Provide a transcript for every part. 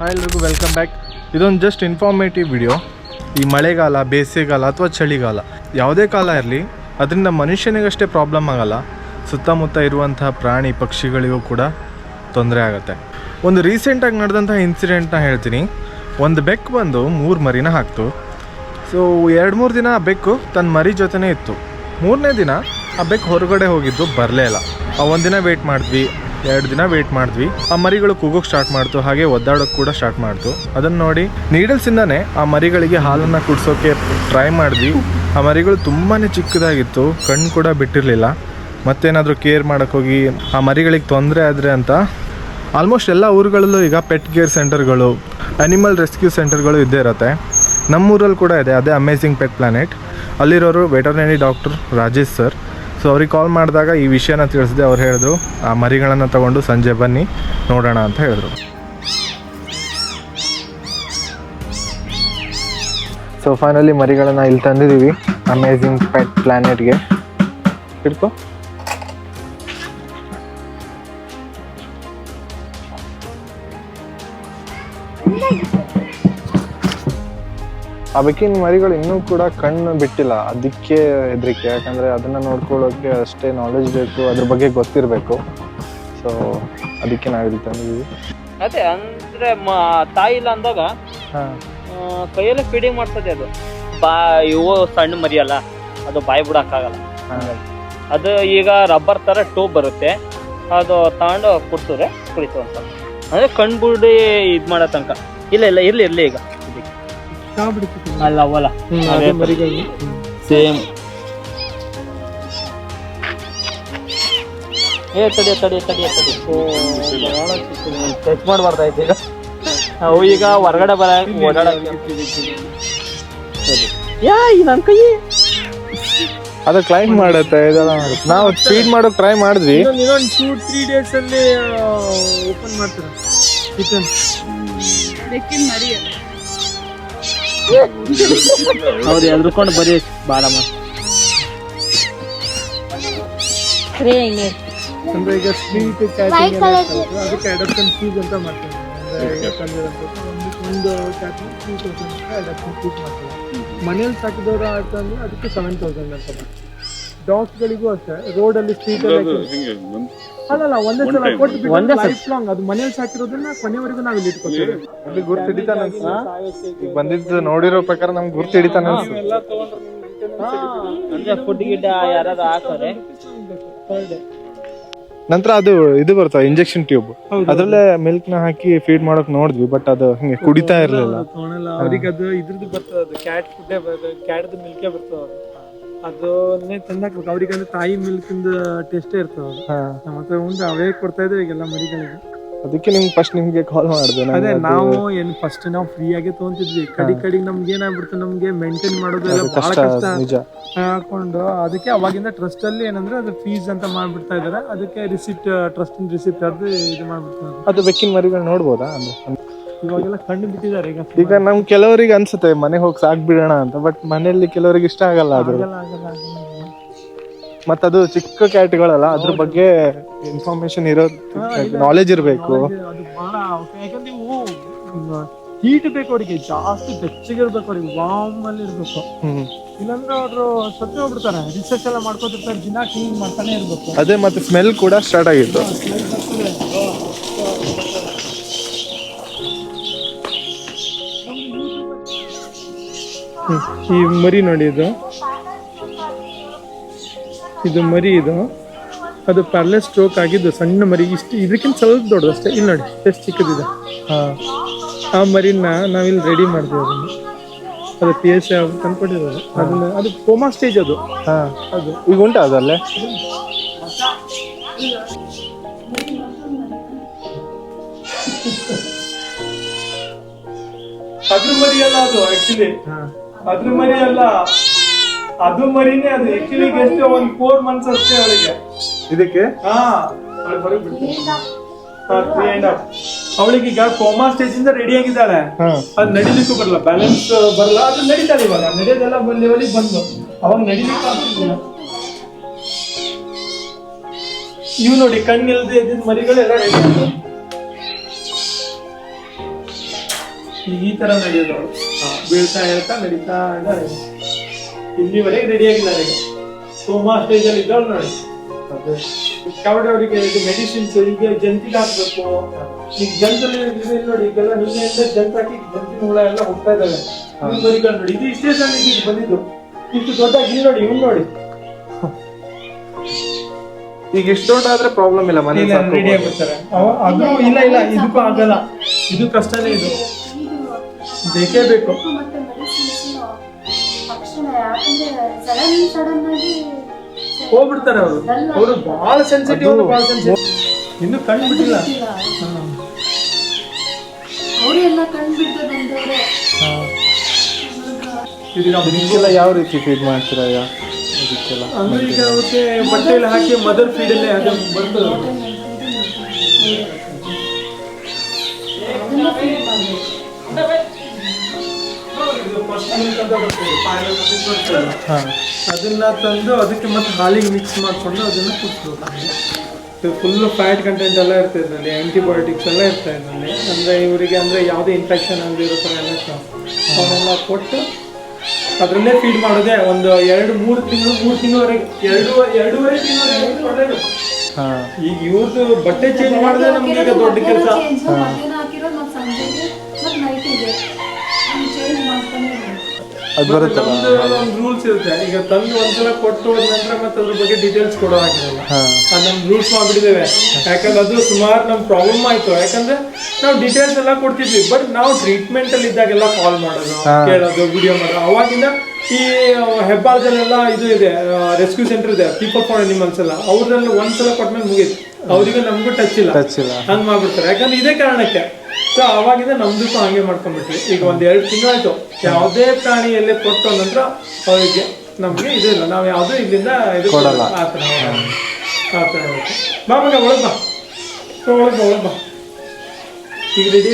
Hi ಎಲ್ರಿಗೂ welcome back ಇದೊಂದು just informative video ಈ ಮಳೆಗಾಲ, ಬೇಸಿಗೆಗಾಲ ಅಥವಾ ಚಳಿಗಾಲ, ಯಾವುದೇ ಕಾಲ ಇರಲಿ, ಅದರಿಂದ ಮನುಷ್ಯನಿಗಷ್ಟೇ ಪ್ರಾಬ್ಲಮ್ ಆಗಲ್ಲ. ಸುತ್ತಮುತ್ತ ಇರುವಂತಹ ಪ್ರಾಣಿ, ಪಕ್ಷಿಗಳಿಗೂ ಕೂಡ ತೊಂದರೆ ಆಗುತ್ತೆ. ಒಂದು ರೀಸೆಂಟಾಗಿ ನಡೆದಂತಹ ಇನ್ಸಿಡೆಂಟ್ನ ಹೇಳ್ತೀನಿ. ಒಂದು ಬೆಕ್ಕು ಬಂದು ಮೂರು ಮರಿನ ಹಾಕ್ತು. ಸೊ ಎರಡು ಮೂರು ದಿನ ಆ ಬೆಕ್ಕು ತನ್ನ ಮರಿ ಜೊತೆನೇ ಇತ್ತು. ಮೂರನೇ ದಿನ ಆ ಬೆಕ್ಕು ಹೊರಗಡೆ ಹೋಗಿದ್ದು ಬರಲೇ ಇಲ್ಲ. ಆ ಒಂದಿನ ವೆಯ್ಟ್ ಮಾಡಿದ್ವಿ. ಎರಡು ದಿನ ವೇಟ್ ಮಾಡಿದ್ವಿ. ಆ ಮರಿಗಳು ಕೂಗೋಕ್ ಸ್ಟಾರ್ಟ್ ಮಾಡ್ತು, ಹಾಗೆ ಒದ್ದಾಡೋಕೆ ಕೂಡ ಸ್ಟಾರ್ಟ್ ಮಾಡ್ತು. ಅದನ್ನ ನೋಡಿ ನೀಡಲ್ಸಿಂದಾನೆ ಆ ಮರಿಗಳಿಗೆ ಹಾಲನ್ನು ಕುಡ್ಸೋಕೆ ಟ್ರೈ ಮಾಡಿದ್ವಿ. ಆ ಮರಿಗಳು ತುಂಬಾನೇ ಚಿಕ್ಕದಾಗಿತ್ತು, ಕಣ್ಣು ಕೂಡ ಬಿಟ್ಟಿರಲಿಲ್ಲ. ಮತ್ತೇನಾದರೂ ಕೇರ್ ಮಾಡೋಕ್ಕೋಗಿ ಆ ಮರಿಗಳಿಗೆ ತೊಂದರೆ ಆದರೆ ಅಂತ ಆಲ್ಮೋಸ್ಟ್ ಎಲ್ಲ ಊರುಗಳಲ್ಲೂ ಈಗ ಪೆಟ್ ಕೇರ್ ಸೆಂಟರ್ಗಳು ಅನಿಮಲ್ ರೆಸ್ಕ್ಯೂ ಸೆಂಟರ್ಗಳು ಇದ್ದೇ ಇರುತ್ತೆ. ನಮ್ಮೂರಲ್ಲಿ ಕೂಡ ಇದೆ, ಅದೇ amazing pet planet ಅಲ್ಲಿರೋರು veterinary doctor Rajesh sir so ಅವ್ರಿಗೆ ಕಾಲ್ ಮಾಡಿದಾಗ ಈ ವಿಷಯನ ತಿಳಿಸಿದೆ, ಅವ್ರು ಹೇಳಿದ್ರು, ಆ ಮರಿಗಳನ್ನು ತಗೊಂಡು ಸಂಜೆ ಬನ್ನಿ, ನೋಡೋಣ ಅಂತ ಹೇಳಿದ್ರು. ಸೊ ಫೈನಲಿ ಮರಿಗಳನ್ನು ಇಲ್ಲಿ ತಂದಿದ್ದೀವಿ ಅಮೇಝಿಂಗ್ ಪೆಟ್ ಪ್ಲಾನೆಟ್ಗೆ ಹಿಡ್ಕೊ. ಆ ಬೆಕ್ಕಿನ ಮರಿಗಳು ಇನ್ನೂ ಕೂಡ ಕಣ್ಣು ಬಿಟ್ಟಿಲ್ಲ ಅದಕ್ಕೆ ಹೆದರಿಕೆ. ಯಾಕಂದ್ರೆ ಅದನ್ನ ನೋಡ್ಕೊಳ್ಳೋಕೆ ಅಷ್ಟೇ ನಾಲೆಜ್ ಬೇಕು ಅದ್ರ ಬಗ್ಗೆ ಗೊತ್ತಿರಬೇಕು. ಸೊ ಅದಕ್ಕೆ ನಾವು ತಂದಿದ್ದೀವಿ. ಅದೇ ಅಂದ್ರೆ ಮ- ತಾಯಿ ಇಲ್ಲ ಅಂದಾಗ ಕೈಯಲ್ಲೇ ಫೀಡಿಂಗ್ ಮಾಡ್ತದೆ ಅದು. ಬಾ ಇವು ಸಣ್ಣ ಮರಿಯಲ್ಲ ಅದು ಬಾಯಿ ಬಿಡಕ್ಕಾಗಲ್ಲ. ಅದು ಈಗ ರಬ್ಬರ್ ತರ ಟ್ಯೂಬ್ ಬರುತ್ತೆ ಅದು ತಗೊಂಡು ಕುಡ್ಸಿದ್ರೆ ಕುಡಿತು ಅಂತ. ಅಂದ್ರೆ ಕಣ್ಬುಡಿ ಇದ್ ಮಾಡೋ ತನಕ. ಇಲ್ಲ ಇಲ್ಲ ಇರ್ಲಿ ಇರ್ಲಿ ಈಗ. ಅಲ್ಲ ಅವಲ್ಲ. ಸೇಮ್. ಏ ತಡಿ ತಡಿ ತಡಿ ತಡಿ. ಟಚ್ ಮಾಡಬಾರ್ದಾಯ್ತು ಈಗ. ಅವು ಈಗ ಹೊರಗಡೆ ಬರ ಓಡಾಡಕ್ಕೆ. ಸರಿ. ಯಾ ಈ ನನ್ ಕೈ ಅದು ಕ್ಲೈಂಟ್ ಮಾಡುತ್ತೆ ಇದೆಲ್ಲ ಮಾಡುತ್ತೆ. ನಾವು ಸ್ಪೀಡ್ ಮಾಡೋಕೆ ಟ್ರೈ ಮಾಡಿದ್ವಿ. ಇನ್ನೊಂದು ಟೂ ತ್ರೀ ಡೇಸ್ ಅಲ್ಲಿ ಓಪನ್ ಮಾಡ್ತಾರೆ. ಕಿಚನ್ ಹೌದು ಎದ್ರುಕೊಂಡು ಬರೀ ಬಾಳಮ್ಮ ಅಂದ್ರೆ ಈಗ ಸ್ಟ್ರೀಟ್ ಕ್ಯಾಟಿಂಗ್ ಅದಕ್ಕೆ ಫೀಸ್ ಅಂತ ಮಾಡ್ತೀವಿ ಅಂದ್ರೆ ಯಾಕಂದ್ರೆ ಒಂದು ತ್ರೀ ತೌಸಂಡ್ ಫೀಸ್ ಮಾಡ್ತೀವಿ ಮನೇಲಿ ಸಾಕಿದವರು ಅಂತಂದ್ರೆ ಅದಕ್ಕೆ ಸೆವೆನ್ ತೌಸಂಡ್ ಅಂತ ಮಾಡ್ತಾರೆ. ಡಾಗ್ಸ್ಗಳಿಗೂ ಅಷ್ಟೇ ರೋಡಲ್ಲಿ ಸ್ಟ್ರೀಟ್ ಅಲ್ಲಿ ಅಲ್ಲಲ್ಲ ಒಂದೇ ಸಲ ಕೊಟ್ಟು ಒಂದೇ ಲೈಫ್ ಲಾಂಗ್ ಅದು ಮನೇಲಿ ಸಾಕಿರೋದನ್ನ ಕೊನೆವರೆಗೂ ನಾವು ಇಲ್ಲಿ ಇಟ್ಕೊತೀವಿ ಅಲ್ಲಿ ಗುರ್ತು ಹಿಡಿತಾನೆ ಈಗ ಬಂದಿದ್ದು ನೋಡಿರೋ ಪ್ರಕಾರ ನಮ್ಗೆ ಗುರ್ತು ಹಿಡಿತಾನೆ ಫುಡ್ ಯಾರಾದ್ರು ಹಾಕೋರೆ ನಂತರ ಅದು ಇದು ಬರ್ತದೆ ಇಂಜೆಕ್ಷನ್ ಟ್ಯೂಬ್ ಅದ್ರಲ್ಲೇ ಮಿಲ್ಕ್ನ ಹಾಕಿ ಫೀಡ್ ಮಾಡಕ್ ನೋಡಿದ್ವಿ ಬಟ್ ಅದು ಹಿಂಗೆ ಕುಡಿತಾ ಇರ್ಲಿಲ್ಲ. ಅದಕ್ಕೆ ಅವ್ರಿಗೆ ಅದು ಇದ್ರದ್ದು ಬರ್ತದೆ ಅದು ಕ್ಯಾಟ್ ಫುಡ್ ಬರ್ತದೆ ಕ್ಯಾಟ್ದು ಮಿಲ್ಕೇ ಬರ್ತದೆ. ಅದನ್ನೇ ತಂದಾಕ್ಬೇಕು ಅವ್ರಿಗೆ ಅಂದ್ರೆ ತಾಯಿ ಮಿಲ್ಕಿಂದ ಟೇಸ್ಟೇ ಇರ್ತದೆ ಹಾ. ಮತ್ತೆ ಉಂಟು ಅವೇ ಕೊಡ್ತಾ ಇದ್ದೇವೆ ಈಗೆಲ್ಲ ಮರಿಗಳಿಗೆ. ಅದಕ್ಕೆ ನಿಮ್ಗೆ ಫಸ್ಟ್ ನಿಮ್ಗೆ ಕಾಲ್ ಮಾಡಿದೆ ಅದೇ ನಾವು ಏನ್ ಫಸ್ಟ್ ನಾವು ಫ್ರೀ ಆಗಿ ತಗೊಂತಿದ್ವಿ. ಕಡಿ ಕಡಿಗೆ ನಮ್ಗೆ ಏನಾಗ್ಬಿಡ್ತು ನಮ್ಗೆ ಮೇಂಟೈನ್ ಮಾಡೋದೆಲ್ಲ ಬಹಳ ಕಷ್ಟ ಕಷ್ಟ ನಿಜ. ಹಾಕೊಂಡು ಅದಕ್ಕೆ ಅವಾಗಿಂದ ಟ್ರಸ್ಟ್ ಅಲ್ಲಿ ಏನಂದ್ರೆ ಅದು ಫೀಸ್ ಅಂತ ಮಾಡ್ಬಿಡ್ತಾ ಇದಾರೆ ಅದಕ್ಕೆ ರಿಸಿಪ್ಟ್ ಟ್ರಸ್ಟ್ ರಿಸಿಪ್ಟ್ ಅದು ಇದು ಮಾಡ್ಬಿಡ್ತಾರೆ ಅದು ಬೆಕ್ಕಿನ ಮರಿಗಳು ನೋಡ್ಬೋದಾ? ಅಂದ್ರೆ ಇವಾಗೆಲ್ಲ ಕಣ್ಣು ಬಿಟ್ಟಿದ್ದಾರೆ ಈಗ ಈಗ ನಮ್ ಕೆಲವರಿಗೆ ಅನ್ಸುತ್ತೆ ಮನೆಗೆ ಹೋಗಿ ಸಾಕ್ ಬಿಡೋಣ ಅಂತ ಬಟ್ ಮನೆಯಲ್ಲಿ ಕೆಲವರಿಗೆ ಇಷ್ಟ ಆಗಲ್ಲ ಅದು. ಆಗಲ್ಲ ಆಗಲ್ಲ ಆಗಲ್ಲ. ಮತ್ತ ಅದು ಚಿಕ್ಕ ಕ್ಯಾಟ್ಗಳಲ್ಲ ಅದ್ರ ಬಗ್ಗೆ ಇನ್ಫಾರ್ಮೇಶನ್ ಇರೋ ನಾಲೆಜ್ ಇರಬೇಕು. ಅದು ಬಹಳ ಯಾಕಂದ್ರೆ ಇವು ಹೀಟ್ ಬೇಕು ಅವರಿಗೆ ಜಾಸ್ತಿ ಬೆಚ್ಚಗಿರ್ಬೇಕು ಅವ್ರಿಗೆ ವಾಮ್ ಅಲ್ಲಿ ಇರ್ಬೇಕು. ಹ್ಮ್. ಇಲ್ಲಾಂದ್ರೆ ಅವರು ಸತ್ತು ಹೋಗ್ಬಿಡ್ತಾರೆ. ರಿಸರ್ಚ್ ಎಲ್ಲ ಮಾಡ್ಕೋತಿರ್ತಾರೆ ದಿನ ಕ್ಲೀನ್ ಮಾಡ್ತಾನೆ ಇರ್ಬೇಕು. ಅದೇ ಮತ್ತೆ ಸ್ಮೆಲ್ ಕೂಡ ಸ್ಟಾರ್ಟ್ ಆಗಿತ್ತು ಈ ಮರಿ ನೋಡಿ ಇದು. ಇದು ಮರಿ ಇದು. ಅದು ಪ್ಯಾರ್ಲೆಸ್ ಸ್ಟ್ರೋಕ್ ಆಗಿದ್ದು ಸಣ್ಣ ಮರಿ. ಇಷ್ಟು ಇದಕ್ಕಿಂತ ಸ್ವಲ್ಪ ದೊಡ್ಡದು ಅಷ್ಟೇ. ಇಲ್ಲಿ ನೋಡಿ ಎಷ್ಟು ಚಿಕ್ಕದಿದೆ. ಹಾಂ. ಆ ಮರಿನ ನಾವಿಲ್ಲಿ ರೆಡಿ ಮಾಡ್ತೀವಿ ಅದನ್ನು. ಅದು ಪಿ ಎಸ್ ತಂದ್ಕೊಟ್ಟಿರೋದು ಅದನ್ನ ಅದು ಕೋಮಾ ಸ್ಟೇಜ್ ಅದು. ಹಾಂ. ಅದು. ಈಗ ಉಂಟಾ ಅದಲ್ಲೇ? ಅದ್ರ ಮರಿ ಅಲ್ಲ ಅದು ಆಕ್ಚುಲಿ ಅದ್ರ ಮರಿ ಅಲ್ಲ. ಅದು ಮರಿನೇ ಅದು. ಆಕ್ಚುಲಿ ಎಷ್ಟು ಒಂದ್ ಫೋರ್ ಮಂತ್ಸ್ ಅಷ್ಟೇ ಅವಳಿಗೆ. ಇದಕ್ಕೆ? ಹಾ. ಅವಳಿಗೆ ಹೊರಗೆ ತ್ರೀ ಅಂಡ್ ಹಾಫ್ ಅವಳಿಗೆ ಈಗ ಕೋಮಾ ಸ್ಟೇಜ್ ಇಂದ ರೆಡಿ ಆಗಿದ್ದಾಳೆ. ಅದು ನಡಿಲಿಕ್ಕೂ ಬರಲ್ಲ. ಬ್ಯಾಲೆನ್ಸ್ ಬರಲ್ಲ. ಅದು ನಡೀತಾಳೆ ಇವಾಗ. ನಡೆಯೋದೆಲ್ಲ ಲೆವೆಲಿಗೆ ಬಂದು. ಅವಾಗ ನಡಿಲಿಕ್ಕೆ ಆಗ್ತಿಲ್ಲ. ಇವು ನೋಡಿ ಕಣ್ಣಿಲ್ದೆ ಇದ್ದಿದ್ ಮರಿಗಳೆಲ್ಲ ರೆಡಿ ಈ ತರ ನಡೆಯೋದು. ಅವಳು ಬೀಳ್ತಾ ಹೇಳ್ತಾ ನಡೀತಾ ಇದ್ದಾರೆ. ಇಲ್ಲಿವರೆಗೆ ರೆಡಿ ಆಗಿದ್ದಾರೆ. ಸೋಮಾ ಸ್ಟೇಜ್ ಅಲ್ಲಿ ಇದ್ದವ್ರು ನೋಡಿ. ಕಬಡ್ಡಿ ಅವರಿಗೆ ಇದು ಮೆಡಿಸಿನ್ಸ್ ಈಗ ಜಂತಿಗೆ ಹಾಕ್ಬೇಕು. ಈಗ ಜಂತಲ್ಲಿ ನೋಡಿ ಈಗೆಲ್ಲ ನಿನ್ನೆಯಿಂದ ಜಂತ್ ಹಾಕಿ ಜಂತಿನ ಹುಳ ಎಲ್ಲ ಹೋಗ್ತಾ ಇದ್ದಾವೆ. ನೋಡಿ. ಇದು ಇಷ್ಟೇ ಸಣ್ಣ ಇದು ಬಂದಿದ್ದು. ಇಷ್ಟು ದೊಡ್ಡ ಇಲ್ಲಿ ನೋಡಿ ಇವ್ನು ನೋಡಿ. ಈಗ ಇಷ್ಟು ದೊಡ್ಡ ಆದ್ರೆ ಪ್ರಾಬ್ಲಮ್ ಇಲ್ಲ ಮನೆ ರೆಡಿ ಆಗ್ಬಿಡ್ತಾರೆ. ಅದು ಇಲ್ಲ ಇಲ್ಲ ಇದಕ್ಕೂ ಆಗಲ್ಲ. ಇದು ಕಷ್ಟನೇ ಇದು. ಬೇಕೇ ಬೇಕು ಮತ್ತೆ ಮೆಡಿಸಿನ್ಸ್ ತಕ್ಷಣ ಯಾಕಂದ್ರೆ ಸಡನ್ ಸಡನ್ ಆಗಿ ಹೋಗ್ಬಿಡ್ತಾರೆ ಅವರು ಅವರು ಬಹಳ ಸೆನ್ಸಿಟಿವ್ ಬಹಳ ಸೆನ್ಸಿಟಿವ್ ಇನ್ನು ಕಣ್ಣು ಬಿಟ್ಟಿಲ್ಲ ಬಂದವ್ರೆ ಇದೀಗ ಇದಕ್ಕೆಲ್ಲ ಯಾವ ರೀತಿ ಫೀಡ್ ಮಾಡ್ತೀರಾ ಈಗ ಇದಕ್ಕೆಲ್ಲ ಅಂದ್ರೆ ಈಗ ಅವಕ್ಕೆ ಬಟ್ಟೆಯಲ್ಲಿ ಹಾಕಿ ಮದರ್ ಫೀಡ್ ಅಲ್ಲೇ ಅದು ಬರ್ತದೆ ಅದನ್ನ ತಂದು ಅದಕ್ಕೆ ಮತ್ತೆ ಹಾಲಿಗೆ ಮಿಕ್ಸ್ ಮಾಡಿಕೊಂಡು ಅದನ್ನ ಕುಡಿಸ್ಬೇಕು ಫುಲ್ ಫ್ಯಾಟ್ ಕಂಟೆಂಟ್ ಎಲ್ಲ ಇರ್ತದೆ ಇದರಲ್ಲಿ ಆಂಟಿಬಯೋಟಿಕ್ಸ್ ಎಲ್ಲ ಇರ್ತದೆ ಇದರಲ್ಲಿ. ಅಂದ್ರೆ ಇವರಿಗೆ ಅಂದ್ರೆ ಯಾವುದೇ ಇನ್ಫೆಕ್ಷನ್ ಆಗಿರೋ ಇರೋ ಥರ ಎಲ್ಲ. ಅವನ್ನೆಲ್ಲ ಕೊಟ್ಟು ಅದರಲ್ಲೇ ಫೀಡ್ ಮಾಡೋದೇ ಒಂದು ಎರಡು ಮೂರು ತಿಂಗಳು ಮೂರು ತಿಂಗಳವರೆಗೆ. ಎರಡು ಎರಡೂವರೆ ತಿಂಗಳು ಹಾಂ. ಈಗ ಇವ್ರದ್ದು ಬಟ್ಟೆ ಚೇಂಜ್ ಮಾಡಿದ್ರೆ ನಮ್ಗೆ ದೊಡ್ಡ ಕೆಲಸ. ಅದು ಬರುತ್ತೆ. ಒಂದು ರೂಲ್ಸ್ ಇರುತ್ತೆ. ಈಗ ತಂದು ಒಂದ್ಸಲ ಕೊಟ್ಟು ಹೋದ ನಂತರ ಮತ್ತೆ ಅದ್ರ ಬಗ್ಗೆ ಡೀಟೇಲ್ಸ್ ಕೊಡೋ ಅದು ನಮ್ ರೂಲ್ಸ್ ಮಾಡ್ಬಿಟ್ಟಿದ್ದೇವೆ. ಯಾಕಂದ್ರೆ ಅದು ಸುಮಾರು ನಮ್ ಪ್ರಾಬ್ಲಮ್ ಆಯ್ತು. ಯಾಕಂದ್ರೆ ನಾವು ಡೀಟೇಲ್ಸ್ ಎಲ್ಲ ಕೊಡ್ತಿದ್ವಿ. ಬಟ್ ನಾವು ಟ್ರೀಟ್ಮೆಂಟ್ ಅಲ್ಲಿ ಇದ್ದಾಗೆಲ್ಲ ಕಾಲ್ ಮಾಡೋದು ಕೇಳೋದು ವಿಡಿಯೋ ಮಾಡೋದು. ಅವಾಗಿಂದ ಈ ಹೆಬ್ಬಾಳದಲ್ಲೆಲ್ಲ ಇದು ಇದೆ. ರೆಸ್ಕ್ಯೂ ಸೆಂಟರ್ ಇದೆ. ಪೀಪಲ್ ಫಾರ್ ಅನಿಮಲ್ಸ್ ಎಲ್ಲ. ಒಂದ್ ಒಂದ್ಸಲ ಕೊಟ್ಮೇಲೆ ಮುಗೀತು. ಅವ್ರಿಗೆ ನಮಗೂ ಟಚ್ ಇಲ್ಲ. ಟಚ್ ಇಲ್ಲ. ಹಂಗ್ ಮಾಡ್ಬಿಡ್ತಾರೆ. ಯಾಕಂದ್ರೆ ಇದೇ ಕಾರಣಕ್ಕೆ ಸೊ ಅವಾಗಿಂದ ನಮ್ದಕ್ಕೂ ಹಂಗೆ ಮಾಡ್ಕೊಂಡ್ಬಿಟ್ವಿ. ಈಗ ಒಂದ್ ಎರಡು ತಿಂಗಳಾಯ್ತು. ಯಾವುದೇ ಪ್ರಾಣಿಯಲ್ಲೇ ಕೊಟ್ಟು ನಂತರ ಅವರಿಗೆ ನಮ್ಗೆ ಇದು ಇಲ್ಲ. ನಾವು ಯಾವುದೂ ಇಲ್ಲಿಂದ ಇದು ಕೊಡಲ್ಲ. ಆ ಥರ ಆ ಥರ. ಬಾ ಮಗ ಒಳಗ್ ಬಾ. ಸೊ, ಬಾ ಒಳಗ್ ಬಾ. ಈಗ ರೆಡಿ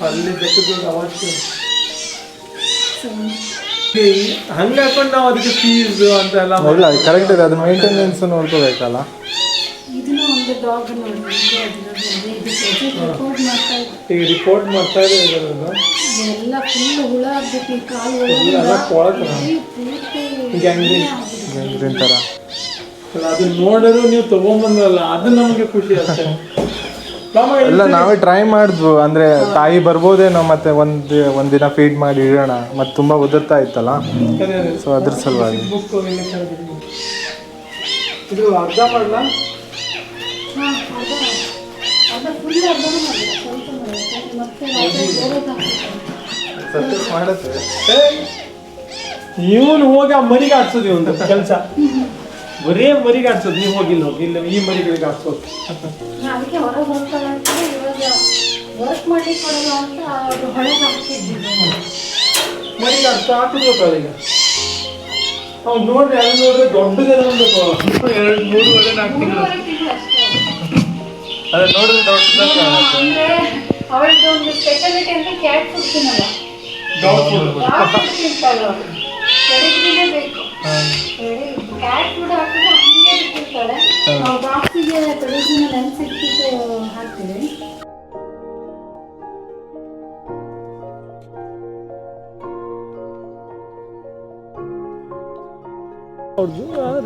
ಅಲ್ಲಿ ಬೆಟ್ಟದ ಅವಾಜ್ ಹಂಗ ಹಾಕೊಂಡು ನಾವು ಅದಕ್ಕೆ ಫೀಸ್ ಅಂತ ಎಲ್ಲ ಕರೆಕ್ಟ್ ಇದೆ. ಅದು ಮೇಂಟೆನೆನ್ಸ್ ನೋಡ್ಕೋಬೇಕಲ್ಲ. ಒಂದು ಡಾಗ್ ನೋಡಿ ರಿಪೋರ್ಟ್ ಮಾಡ್ತಾ ಈಗ ರಿಪೋರ್ಟ್ ಮಾಡ್ತಾ ಇದ್ದಾರೆ ಎಲ್ಲ ಫುಲ್ ಹುಳ ಆಗ್ಬಿಟ್ಟು ಕಾಲು ಎಲ್ಲ ಕೊಳತು ಪೂರ್ತಿ ಗ್ಯಾಂಗ್ರೀನ್ ಗ್ರೀನ್ ಥರ ಅದನ್ನ ನೀವು ತಗೊಂಬಂದ್ರಲ್ಲ ಅದು ನಮಗೆ ಖುಷಿ ಆಗ್ತದೆ ಇಲ್ಲ ನಾವೇ ಟ್ರೈ ಮಾಡಿದ್ವು ಅಂದ್ರೆ ತಾಯಿ ಬರ್ಬೋದೇನೋ ಮತ್ತೆ ಒಂದ್ ಒಂದಿನ ಫೀಡ್ ಮಾಡಿ ಇಡೋಣ ಮತ್ತೆ ತುಂಬಾ ಉದುರ್ತಾ ಇತ್ತಲ್ಲ. ಸೊ ಅದ್ರ ಸಲುವಾಗಿ. ಇದು ಅರ್ಧ ಮಾಡಲ? ಹಾಕ್ಬೇಕು. ಮಾಡುತ್ತೆ. ಇವನು ಹೋಗಿ ಆ ಮರಿಗೆ ಆಡ್ಸೋದು ಇವನು ಕೆಲಸ. ಬರೇ ಮರಿಗೆ ಆಡ್ಸೋದು ನೀವು ಹೋಗಿಲ್ಲ ಹೋಗಿ ಇಲ್ಲ ಈ ಮರಿಗಳಿಗೆ ಆಡ್ಸೋದು ಅದಕ್ಕೆ ಹೊರಗೆ ಹೋಗ್ತಾಳೆ ಅಂತ ಇವಾಗ ವರ್ಕ್ ಮಾಡ್ಲಿಕ್ಕೆ ಕೊಡಲ್ಲ ಅಂತ ಅದು ಹೊಳೆಗೆ ಹಾಕ್ತಿದ್ವಿ ಮರಿಗೆ ಆಡ್ಸೋ ಹಾಕಿದ್ರು ಈಗ ಅವ್ನು ನೋಡ್ರಿ ಅಲ್ಲಿ ನೋಡ್ರಿ ದೊಡ್ಡದೇ ಒಂದು ಎರಡು ಮೂರು ಒಳ್ಳೆ ನಾಲ್ಕು ತಿಂಗಳು. ಮೂರುವರೆ ತಿಂಗಳು ಅಷ್ಟೇ. ಅದೇ ನೋಡಿದ್ರೆ ದೊಡ್ಡದಾಗಿ ಕಾಣುತ್ತೆ. ಅಂದ್ರೆ ಅವಳದ್ದು ಒಂದು ಸ್ಪೆಷಾಲಿಟಿ ಅಂತ ಕ್ಯಾಟ್ ಫುಡ್ ತಿನ್ನಲ್ಲ Dog food. ಡಾಗ್ ಫುಡ್ ತಿಂತಾಳೆ ಅವಳು ಬೆಳಿಗ್ಗೆನೇ ಬೇಕು. ಕ್ಯಾಟ್ ಫುಡ್ ಹಾಕಿದ್ರೆ ಹಂಗೆ ಬಿಟ್ಟಿರ್ತಾಳೆ ನಾವು ಬಾಕ್ಸಿಗೆ ಟ್ರೆಡಿಷನಲ್ ನೆನ್ಸಿಟ್ಬಿಟ್ಟು ಹಾಕ್ತೀವಿ.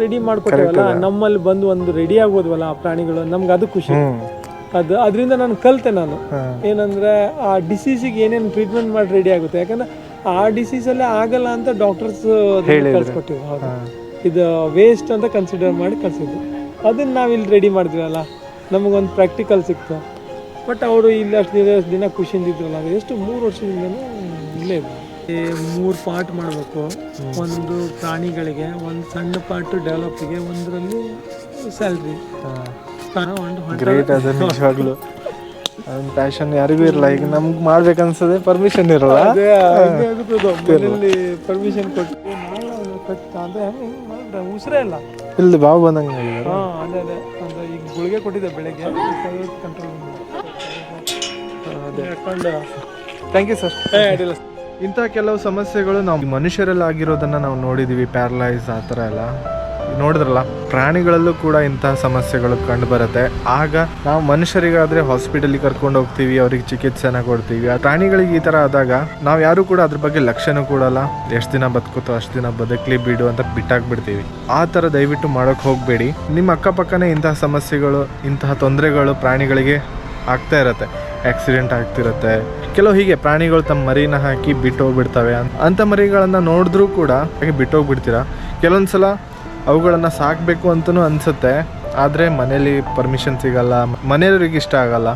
ರೆಡಿ ಮಾಡ್ಕೊಟ್ಟೇವಲ್ಲ ನಮ್ಮಲ್ಲಿ ಬಂದು ಒಂದು ರೆಡಿ ಆಗೋದ್ವಲ್ಲ ಆ ಪ್ರಾಣಿಗಳು ನಮ್ಗೆ ಅದು ಖುಷಿ. ಅದು ಅದರಿಂದ ನಾನು ಕಲಿತೆ ನಾನು. ಏನಂದರೆ ಆ ಡಿಸೀಸಿಗೆ ಏನೇನು ಟ್ರೀಟ್ಮೆಂಟ್ ಮಾಡಿ ರೆಡಿ ಆಗುತ್ತೆ. ಯಾಕಂದ್ರೆ ಆ ಡಿಸೀಸಲ್ಲೇ ಆಗಲ್ಲ ಅಂತ ಡಾಕ್ಟರ್ಸ್ ಕಳ್ಸಿಕೊಟ್ಟಿವಿ ಹೌದು. ಇದು ವೇಸ್ಟ್ ಅಂತ ಕನ್ಸಿಡರ್ ಮಾಡಿ ಕಳ್ಸಿದ್ವಿ ಅದನ್ನ ನಾವಿಲ್ಲಿ ರೆಡಿ ಮಾಡಿದ್ವಲ್ಲ ನಮಗೊಂದು ಪ್ರಾಕ್ಟಿಕಲ್ ಸಿಕ್ತು. ಬಟ್ ಅವರು ಇಲ್ಲಿ ಅಷ್ಟು ದಿನ ದಿನ ಖುಷಿಯಿಂದ ಇದ್ರಲ್ಲ. ಅದು ಎಷ್ಟು ಮೂರು ವರ್ಷದಿಂದಲೂ ಇಲ್ಲೇ ಇದ್ವಿ ಮೂರು ಪಾರ್ಟ್ ಮಾಡಬೇಕು. ಒಂದು ಪ್ರಾಣಿಗಳಿಗೆ ಒಂದು ಸಣ್ಣ ಪಾರ್ಟ್ ಡೆವಲಪ್ಗೆ ಒಂದರಲ್ಲಿ ಸ್ಯಾಲ್ರಿ ಗ್ರೇಟ್ ಅದ ನಿಜವಾಗ್ಲು. ಅದೊಂದು ಪ್ಯಾಷನ್ ಯಾರಿಗೂ ಇರಲ್ಲ. ಈಗ ನಮ್ಗೆ ಮಾಡ್ಬೇಕನ್ಸದೆ ಪರ್ಮಿಷನ್ ಇರಲ್ಲ. ಪರ್ಮಿಷನ್ ಕೊಟ್ಟು. ಉಸಿರೇ ಇಲ್ಲ. ಇಲ್ಲಿ ಬಾವು ಬಂದಂಗೆ ಆಗಿದ್ದಾರೆ ಹಾ ಅದೇ ಅದೇ. ಅಂದ್ರೆ ಈಗ ಗುಳಿಗೆ ಕೊಟ್ಟಿದ್ದೆ ಬೆಳಗ್ಗೆ. ಕಂಟ್ರೋಲ್ ಅದೇ. ಥ್ಯಾಂಕ್ ಯು ಸರ್ ಅಡ್ಡಿಲ್ಲ. ಇಂಥ ಕೆಲವು ಸಮಸ್ಯೆಗಳು ನಾವು ಮನುಷ್ಯರಲ್ಲಿ ಆಗಿರೋದನ್ನ ನಾವು ನೋಡಿದೀವಿ ಪ್ಯಾರಲೈಸ್ ಆ ಥರ ಎಲ್ಲ. ನೋಡಿದ್ರಲ್ಲ, ಪ್ರಾಣಿಗಳಲ್ಲೂ ಕೂಡ ಇಂತಹ ಸಮಸ್ಯೆಗಳು ಕಂಡು ಬರುತ್ತೆ. ಆಗ ನಾವು ಮನುಷ್ಯರಿಗಾದ್ರೆ ಹಾಸ್ಪಿಟಲಿಗೆ ಕರ್ಕೊಂಡು ಹೋಗ್ತೀವಿ, ಅವ್ರಿಗೆ ಚಿಕಿತ್ಸೆನ ಕೊಡ್ತೀವಿ. ಆ ಪ್ರಾಣಿಗಳಿಗೆ ಈ ಥರ ಆದಾಗ ನಾವು ಯಾರು ಕೂಡ ಅದ್ರ ಬಗ್ಗೆ ಲಕ್ಷಣ ಕೊಡಲ್ಲ. ಎಷ್ಟು ದಿನ ಬದುಕುತ್ತೋ ಅಷ್ಟು ದಿನ ಬದುಕಲಿ ಬಿಡು ಅಂತ ಬಿಟ್ಟಾಕ್ಬಿಡ್ತೀವಿ ಆ ಥರ ದಯವಿಟ್ಟು ಮಾಡೋಕೆ ಹೋಗಬೇಡಿ. ನಿಮ್ಮ ಅಕ್ಕಪಕ್ಕನೇ ಇಂತಹ ಸಮಸ್ಯೆಗಳು, ಇಂತಹ ತೊಂದರೆಗಳು ಪ್ರಾಣಿಗಳಿಗೆ ಆಗ್ತಾ ಇರತ್ತೆ. ಆಕ್ಸಿಡೆಂಟ್ ಆಗ್ತಿರುತ್ತೆ. ಕೆಲವು ಹೀಗೆ ಪ್ರಾಣಿಗಳು ತಮ್ಮ ಮರಿನ ಹಾಕಿ ಬಿಟ್ಟು ಹೋಗ್ಬಿಡ್ತವೆ ಅಂತ ಮರಿಗಳನ್ನು ನೋಡಿದ್ರೂ ಕೂಡ ಹಾಗೆ ಬಿಟ್ಟು ಹೋಗ್ಬಿಡ್ತೀರಾ ಕೆಲವೊಂದು ಸಲ ಅವುಗಳನ್ನು ಸಾಕಬೇಕು ಅಂತಲೂ ಅನಿಸುತ್ತೆ. ಆದರೆ ಮನೇಲಿ ಪರ್ಮಿಷನ್ ಸಿಗಲ್ಲ, ಮನೆಯವ್ರಿಗೆ ಇಷ್ಟ ಆಗಲ್ಲ.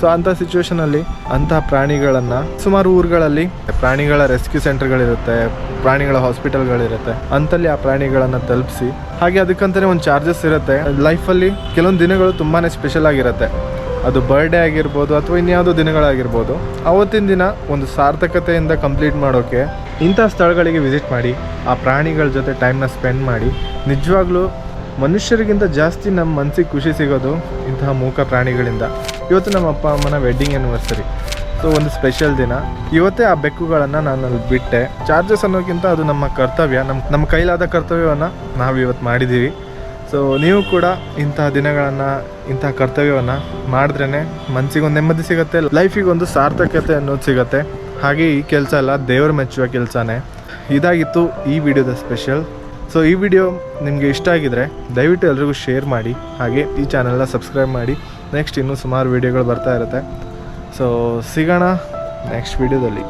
ಸೊ ಅಂಥ ಸಿಚುವೇಶನಲ್ಲಿ ಅಂತಹ ಪ್ರಾಣಿಗಳನ್ನು ಸುಮಾರು ಊರುಗಳಲ್ಲಿ ಪ್ರಾಣಿಗಳ ರೆಸ್ಕ್ಯೂ ಸೆಂಟರ್ಗಳಿರುತ್ತೆ ಪ್ರಾಣಿಗಳ ಹಾಸ್ಪಿಟಲ್ಗಳಿರುತ್ತೆ ಅಂತಲ್ಲಿ ಆ ಪ್ರಾಣಿಗಳನ್ನು ತಲುಪಿಸಿ, ಹಾಗೆ ಅದಕ್ಕಂತಲೇ ಒಂದು ಚಾರ್ಜಸ್ ಇರುತ್ತೆ. ಲೈಫಲ್ಲಿ ಕೆಲವೊಂದು ದಿನಗಳು ತುಂಬಾ ಸ್ಪೆಷಲ್ ಆಗಿರುತ್ತೆ. ಅದು ಬರ್ಡೇ ಆಗಿರ್ಬೋದು ಅಥವಾ ಇನ್ಯಾವುದೋ ದಿನಗಳಾಗಿರ್ಬೋದು. ಅವತ್ತಿನ ದಿನ ಒಂದು ಸಾರ್ಥಕತೆಯಿಂದ ಕಂಪ್ಲೀಟ್ ಮಾಡೋಕ್ಕೆ ಇಂಥ ಸ್ಥಳಗಳಿಗೆ ವಿಸಿಟ್ ಮಾಡಿ, ಆ ಪ್ರಾಣಿಗಳ ಜೊತೆ ಟೈಮ್ನ ಸ್ಪೆಂಡ್ ಮಾಡಿ, ನಿಜವಾಗ್ಲೂ ಮನುಷ್ಯರಿಗಿಂತ ಜಾಸ್ತಿ ನಮ್ಮ ಮನಸ್ಸಿಗೆ ಖುಷಿ ಸಿಗೋದು ಇಂತಹ ಮೂಕ ಪ್ರಾಣಿಗಳಿಂದ. ಇವತ್ತು ನಮ್ಮ ಅಪ್ಪ ಅಮ್ಮನ ವೆಡ್ಡಿಂಗ್ ಆ್ಯನಿವರ್ಸರಿ ಸೊ ಒಂದು ಸ್ಪೆಷಲ್ ದಿನ. ಇವತ್ತೇ ಆ ಬೆಕ್ಕುಗಳನ್ನು ನಾನು ಅಲ್ಲಿ ಬಿಟ್ಟೆ. ಚಾರ್ಜಸ್ ಅನ್ನೋಕ್ಕಿಂತ ಅದು ನಮ್ಮ ಕರ್ತವ್ಯ. ನಮ್ಮ ನಮ್ಮ ಕೈಲಾದ ಕರ್ತವ್ಯವನ್ನು ನಾವು ಇವತ್ತು ಮಾಡಿದ್ದೀವಿ ಸೊ ನೀವು ಕೂಡ ಇಂತಹ ದಿನಗಳನ್ನು ಇಂತಹ ಕರ್ತವ್ಯವನ್ನು ಮಾಡಿದ್ರೇ ಮನಸ್ಸಿಗೊಂದು ನೆಮ್ಮದಿ ಸಿಗುತ್ತೆ ಲೈಫಿಗೊಂದು ಸಾರ್ಥಕತೆ ಅನ್ನೋದು ಸಿಗುತ್ತೆ. ಹಾಗೆ ಈ ಕೆಲಸ ಎಲ್ಲ ದೇವರು ಮೆಚ್ಚುವ ಕೆಲಸನೇ. ಇದಾಗಿತ್ತು ಈ ವಿಡಿಯೋದ ಸ್ಪೆಷಲ್ ಸೊ ಈ ವಿಡಿಯೋ ನಿಮಗೆ ಇಷ್ಟ ಆಗಿದ್ರೆ ದಯವಿಟ್ಟು ಎಲ್ರಿಗೂ ಶೇರ್ ಮಾಡಿ, ಹಾಗೆ ಈ ಚಾನಲ್ನ ಸಬ್ಸ್ಕ್ರೈಬ್ ಮಾಡಿ. ನೆಕ್ಸ್ಟ್ ಇನ್ನೂ ಸುಮಾರು ವಿಡಿಯೋಗಳು ಬರ್ತಾ ಇರುತ್ತೆ. ಸೊ ಸಿಗೋಣ ನೆಕ್ಸ್ಟ್ ವಿಡಿಯೋದಲ್ಲಿ.